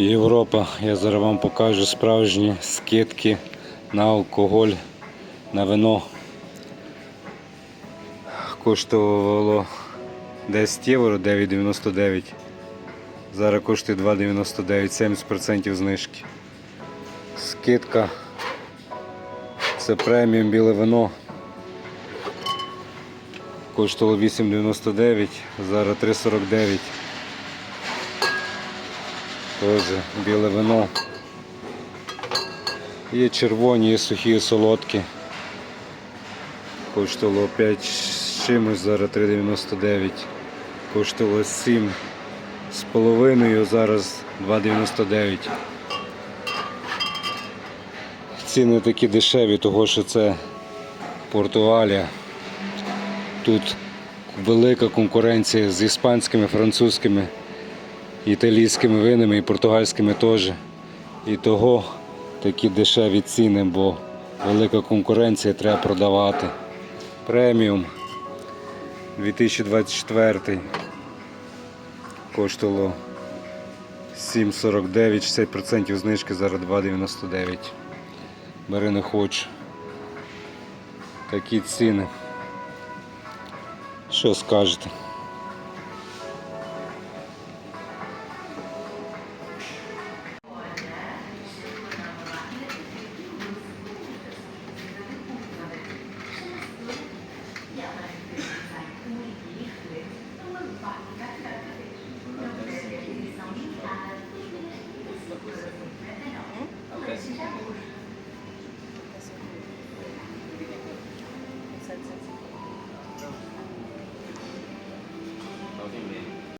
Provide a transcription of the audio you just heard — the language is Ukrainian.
Європа. Я зараз вам покажу справжні скидки на алкоголь, на вино. Коштувало 10 євро 9,99. Зараз коштує 2,99, 70% знижки. Скидка. Це преміум біле вино. Коштувало 8,99, зараз 3,49. Теж біле вино. Є червоні, є сухі, є солодкі. Коштувало 5 з чимось, зараз 3,99. Коштувало 7 з половиною, зараз 2,99. Ціни такі дешеві, того що це Португалія. Тут велика конкуренція з іспанськими, французькими, італійськими винами і португальськими теж. І того такі дешеві ціни, бо велика конкуренція треба продавати. Преміум 2024 коштувало 7,49, 60% знижки, зараз 2,99. Бери не хочу. Такі ціни. Що скажете?